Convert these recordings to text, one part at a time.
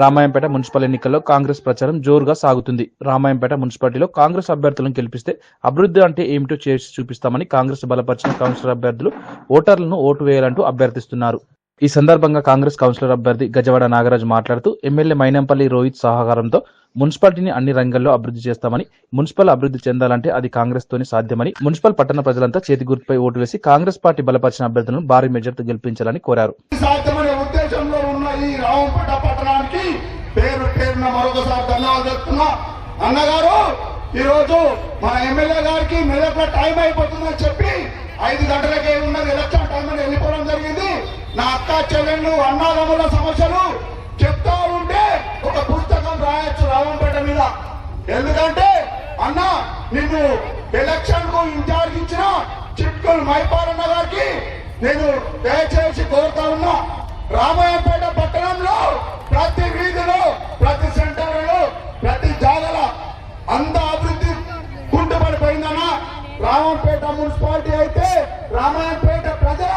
Ramayampet municipal ఎన్నికల్లో కాంగ్రెస్ ప్రచారం జోరుగా సాగుతుంది. రామాయంపేట మున్సిపాలిటీలో కాంగ్రెస్ అభ్యర్థులను గెలిపిస్తే అభివృద్ధి అంటే ఏమిటో చేసి చూపిస్తామని కాంగ్రెస్ బలపరిచిన కౌన్సిలర్ అభ్యర్థులు ఓటర్లను ఓటు వేయాలంటూ అభ్యర్థిస్తున్నారు. ఈ సందర్భంగా కాంగ్రెస్ కౌన్సిలర్ అభ్యర్థి గజవాడ నాగరాజు మాట్లాడుతూ ఎమ్మెల్యే మైనంపల్లి రోహిత్ సహకారంతో మున్సిపాలిటీని అన్ని రంగాల్లో అభివృద్ధి చేస్తామని మున్సిపల్ అభివృద్ధి చెందాలంటే అది కాంగ్రెస్ తోనే సాధ్యమని మున్సిపల్ పట్టణ ప్రజలంతా చేతి గుర్తుపై ఓటు వేసి కాంగ్రెస్ పార్టీ బలపరిచిన అభ్యర్థులను భారీ మెజార్టీ గెలిపించాలని కోరారు. సాధ్యమనే ఉద్దేశంలో ఉన్న ఈ రావంపేట పేరు మరొకసారి ధన్యవాదాలు చెప్తున్నా. అన్నగారు ఈరోజు మన ఎమ్మెల్యే గారికి మెదక్లో టైం అయిపోతుందని చెప్పి ఐదు గంటలకే ఉన్నది ఎలక్షన్ టైం అని వెళ్ళిపోవడం జరిగింది. నా అక్క చెల్లెళ్ళు అన్నాదమ్ముల సమస్యలు చెప్తా ఉంటే ఒక పుస్తకం రాయొచ్చు రావంపేట మీద. ఎందుకంటే అన్న నిన్ను ఎలక్షన్కు ఇన్ఛార్జ్ ఇచ్చిన చిట్కల్ మైపాలన్న గారికి నేను దయచేసి కోరుతా ఉన్నా. రామాయపేట పట్టణంలో ప్రతి వీధిలో ప్రతి సెంటర్లో ప్రతి జాగల అంత అభివృద్ధి కుంటుపడిపోయిందన్నా. రామంపేట మున్సిపాలిటీ అయితే రామాయణపేట ప్రజల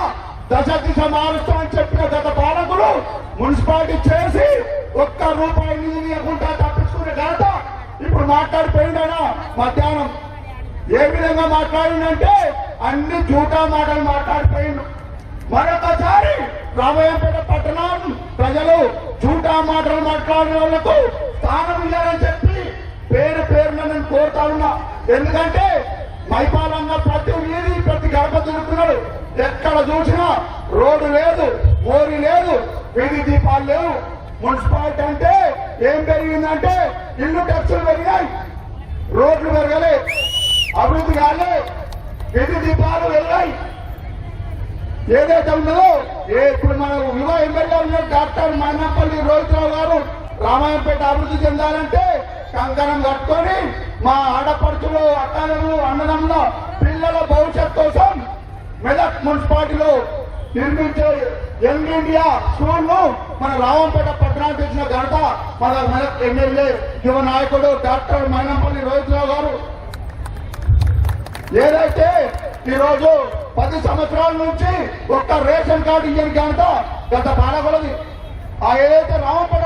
దశ దిశ మారుస్తామని చెప్పిన గత పాలకులు మున్సిపాలిటీ చేసి ఒక్క రూపాయి నిధి తప్పించుకునే ఘనత ఇప్పుడు మాట్లాడిపోయిందనా మధ్యాహ్నం ఏ విధంగా మాట్లాడిందంటే అన్ని జూటా మాటలు మాట్లాడిపోయిండు. మరొకసారి రామయ్యపేట పట్టణం మాటలు వాళ్ళకు స్థానం ఇవ్వాలని చెప్పి పేరు పేరున నేను కోరుతా ఉన్నా. ఎందుకంటే మైపాలన్న ప్రతి వీధి ప్రతి గడప తిరుగుతున్నాడు. ఎక్కడ చూసినా రోడ్డు లేదు ఓరి లేదు వీధి దీపాలు లేవు. మున్సిపాలిటీ అంటే ఏం పెరిగిందంటే ఇల్లు ఖర్చులు పెరిగాయి రోడ్లు పెరగలే అభివృద్ధి కాలే వీధి దీపాలు వెళ్ళాయి ఏదైతే ఉన్నదో ఇప్పుడు మన యువ ఎమ్మెల్యే ఉన్నాడు డాక్టర్ మైనపల్లి రోహిత్రావు రామాయంపేట రామాయణపేట అభివృద్ధి చెందాలంటే కంకణం కట్టుకొని మా ఆడపడుచులు అక్కలు అన్నదమ్ముల పిల్లల భవిష్యత్ కోసం మెదక్ మున్సిపాలిటీలో నిర్మించే యంగ్ ఇండియా స్కూల్ను మన రామంపేట పట్టణానికి తెచ్చిన ఘనత మన మెదక్ ఎమ్మెల్యే యువ నాయకుడు డాక్టర్ మైనంపల్లి రోహిత్రావు గారు. ఏదైతే ఈ రోజు పది సంవత్సరాల నుంచి ఒక్క రేషన్ కార్డు ఇయ్యని ఘనత గత పాలకులది. ఆ ఏదైతే రామపేట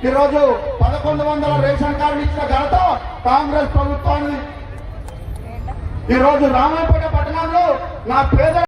ఈరోజు ఈ రోజు పదకొండు వందల రేషన్ కార్డు ఇచ్చిన ఘనత కాంగ్రెస్ ప్రభుత్వాన్ని ఈ రోజు రామాయపేట పట్టణంలో నా పేద